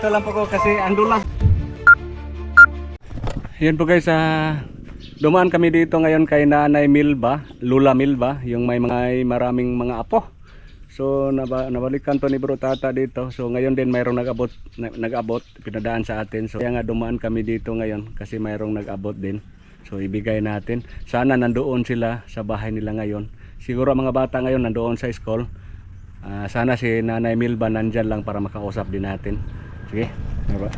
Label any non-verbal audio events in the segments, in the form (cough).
dito lang po ko kasi andulas. Yan po guys, ah, dumaan kami dito ngayon kay Nanay Milba, Lula Milba, yung may mga maraming mga apo. So naba, nabalikan to ni Bro Tata dito. So ngayon din mayroong nag-abot na- nag-abot pinadaan sa atin. So kaya nga dumaan kami dito ngayon kasi mayroong nag-abot din. So ibigay natin. Sana nandoon sila sa bahay nila ngayon. Siguro ang mga bata ngayon nandoon sa school. Ah, sana si Nanay Milba nandyan lang para makausap din natin. Sige. Diba?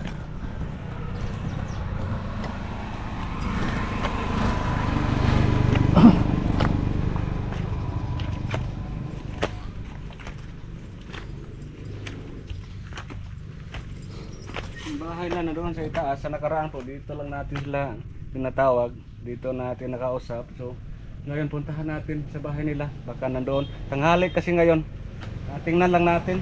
Yung bahay na nandoon sa itaas, sa nakaraan po, dito lang natin sila pinatawag. Dito natin nakausap. So, ngayon puntahan natin sa bahay nila. Baka nandoon. Tanghali kasi ngayon. Ah, tingnan lang natin.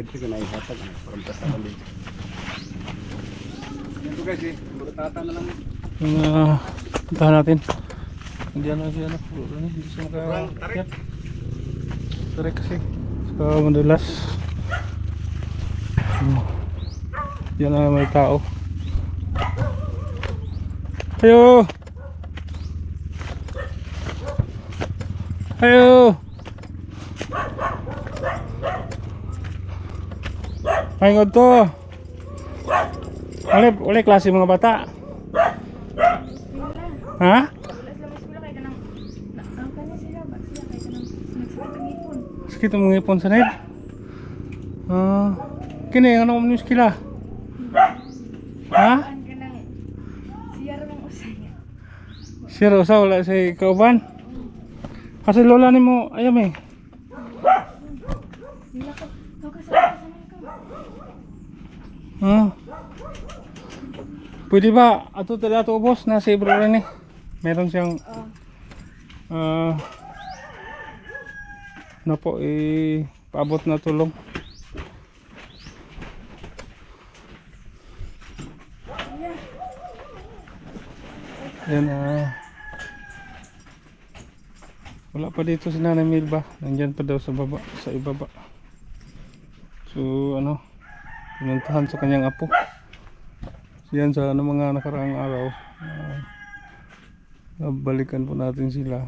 Ready ka na ihatag. Parampas na kami. Ito guys eh. Burutata na lang. Yung uh, puntahan natin. Hindi ano siya ano. Puro ni. Hindi siya Kurang, tarik. kasi. So, madulas. Hmm. Yan na may tao. Ayo! Ayo! Ay, ngod to. Uli, uli klase mga bata. Ha? Ang. Sakit ang mga ipon sa net. Ah, kini ano mo news kila? Ha? Ang. Sir, usa wala sa kauban. Kasi lola ni mo, ayam eh. Nila ko Ah. Pwede ba ato tala to boss na si bro rin eh. Meron siyang Oh, ah na po eh paabot na tulong. Yan ah. Wala pa dito si Nanay Milba. Nandyan pa daw sa baba, sa ibaba. So ano, pinuntahan sa kanyang apo. Yan sa ano, mga nakaraang araw. ah, balikan po natin sila.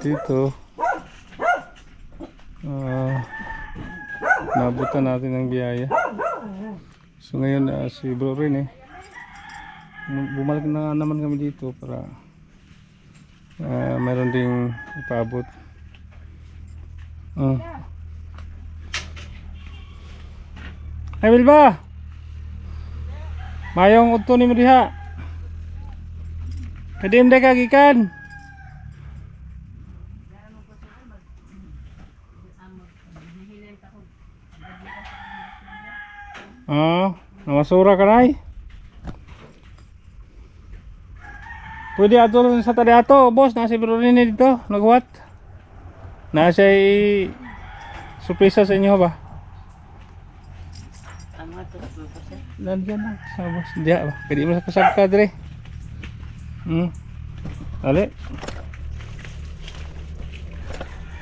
Dito. Ah, nabutan natin ng biyaya. So ngayon ah, si bro rin eh. Bumalik na naman kami dito para ah, meron ding ipaabot. Ah. Hay Bilba. Mayong udto nimo diha. Kadim deka gikan. Ah, namasura ka na Pwede ato sa tali ato, boss. Nasa Brunin dito, nagwat. Nasa i... Suprisa sa inyo ba? Nandiyan na. Sa boss. Diya ba? Pwede mo sa kasagka dire. Hmm. Ali.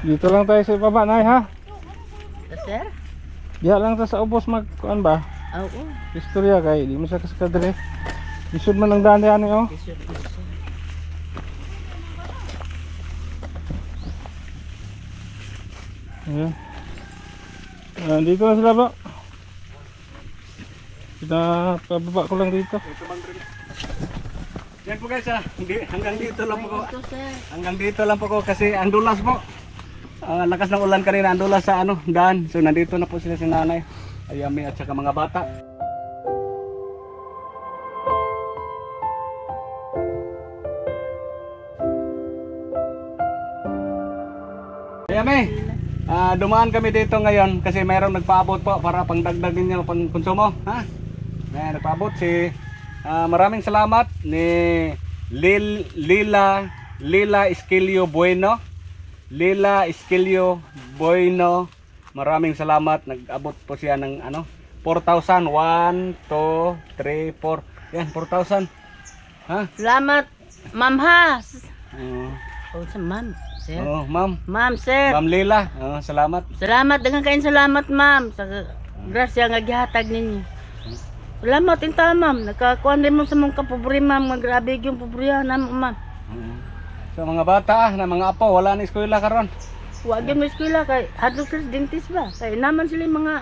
Dito lang tayo sa baba, nay ha? Sir? Diya lang ta sa ubos mag kuan ba? Oo. Istorya kay di mo sa kasagka dire. Isud man ang daan diyan oh. Po, sir. Ayan. Ah, dito na sila bro. Kita pababa ko lang dito. Yan po guys ah, hindi, hanggang dito lang po ko. Ito, sir. Hanggang dito lang po ko kasi andulas po. Ah, lakas ng ulan kanina, andulas sa ano, daan. So nandito na po sila si nanay, ayami at saka mga bata. Ayami, ah, dumaan kami dito ngayon kasi mayroong nagpaabot po para pangdagdag ninyo pang konsumo. Ha? May nagpaabot si ah, maraming salamat ni Lil, Lila Lila Esquilio Bueno. Lila Esquilio Bueno. Maraming salamat. Nag-abot po siya ng ano 4,000. 1, 2, 3, 4. Yan, 4,000. Ha? Salamat, ma'am ha. Oo. Oh, sa ma'am, sir. Oo, ma'am. Ma'am, sir. Ma'am Lila. Oo, salamat. Salamat, daghang kayo salamat, ma'am. Sa grasya nga gihatag ninyo. Salamat, inta, ma'am. Nakakuan din mo sa mong kapobre, ma'am. Nga grabe yung pobrihan na, ma'am. Oo. So mga bata ah, na mga apo, wala na eskwela karon. Huwag yung eskwela kay hadlok sa dentist ba? Kay naman sila yung mga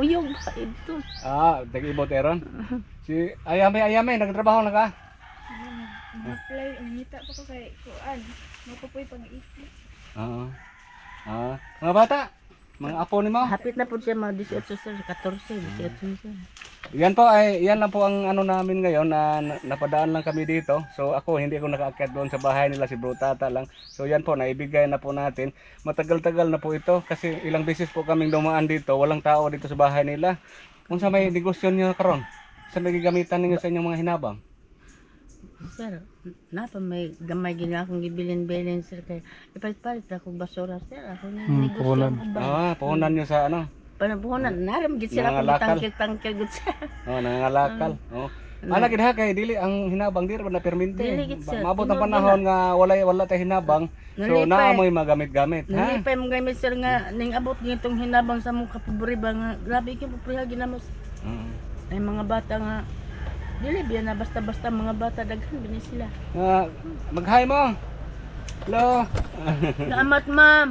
uyog ba ito. Ah, tag-ibot eron. (laughs) Si Ayame Ayame nagtrabaho na ka? Apply, nangita pa ko kay Kuan. Mapupoy pag-ipi. Oo. Ah, mga bata, mga apo ni mo. Hapit na po siya mga 18 sir, 14, 18 sir. Yan po ay yan lang po ang ano namin ngayon na, na- napadaan lang kami dito. So ako hindi ako nakaakyat doon sa bahay nila si Bro Tata lang. So yan po naibigay na po natin. Matagal-tagal na po ito kasi ilang beses po kaming dumaan dito. Walang tao dito sa bahay nila. Kung sa may negosyo niyo karon, sa may gagamitan ninyo sa inyong mga hinabang. Sir, napa may gamay gina akong gibilin-bilin sir kay ipalit-palit na akong basura sir. Ako na Hmm, negosyo puhunan. ko ba? Ah, puhunan niyo sa ano? Panabuhunan, naram gid sila akong tangkil-tangkil gud sir. Oh, nangangalakal. Oh. Ana gid ha kay dili ang hinabang diri na gid, sir. Maabot ang panahon nga wala wala tay hinabang. So naa mo'y magamit-gamit, ha? Nalipay mo gamit sir nga ning abot gitong hinabang sa mong kapobre ba nga grabe kay pobriha ginamos. Oo. Ay mga bata nga dili biya na basta-basta mga bata daghan bini sila. Ah, mag-hi mo. Hello. Salamat ma'am.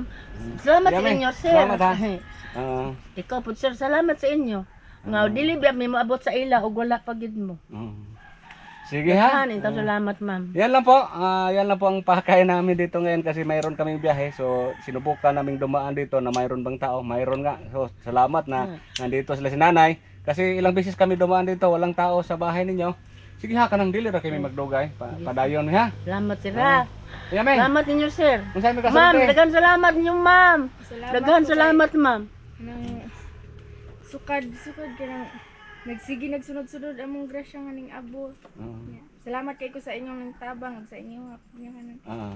Salamat sa Yami, inyo sir. salamat, ha? (laughs) Ah, Ikaw po sir, salamat sa inyo. Nga dili biya mi moabot sa ila ug wala pa gid mo. oo. Sige ha. Hanin ta salamat ma'am. Yan lang po. Ah, yan lang po ang pakay namin dito ngayon kasi mayroon kaming biyahe. So sinubukan naming dumaan dito na mayroon bang tao. Mayroon nga. So salamat na nandito sila si nanay. Kasi ilang beses kami dumaan dito, walang tao sa bahay ninyo. Sige ha, kanang dili ra kami magdugay. Pa, padayon ha. Salamat sir ha. Yame. Salamat ninyo sir. Saan may Ma'am, kasulti. daghan salamat ninyo ma'am. Salamat Daghan po salamat ma'am. Nang sukad, sukad ka nang nagsigi nagsunod-sunod among grasya nga ning abot. Oo. Yeah. Salamat kay ko sa inyong nang tabang ug sa inyong inyo nang Ah.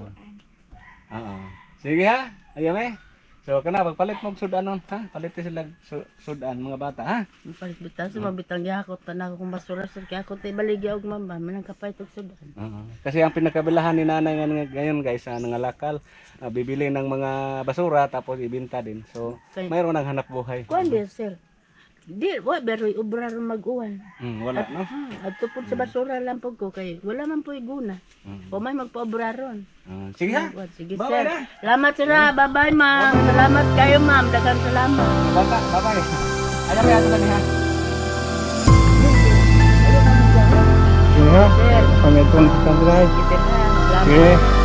Oo. Sige ha. Ayame. So kana pagpalit mo sudanon ha. Palit sila su- sudan mga bata ha. Palit bitaw sa mabitang gihakot pa na ako kung basura sir kaya ako tay baligya og ma'am ba manang kapayt og sudan. Oo. Kasi ang pinakabilahan ni nanay nga- ngayon guys, sa nangalakal, ah, bibili ng mga basura tapos ibinta din. So, mayroon ng hanap buhay. Kuan sir. Di, wa pero ubra ron mag-uwan. Mm, wala, no? Hmm, adto pud sa basura lang pud ko kay wala man po iguna. Mm. O may magpaobra ron. Ah, sige ha. Wa, Sige Bye-bye sir. na. Salamat sir ha. Bye-bye ma'am. Salamat kayo ma'am. Daghang salamat. Bata, bye-bye. Ayaw may ato lang ha. Sige ha. Kita ha. Salamat. Sige.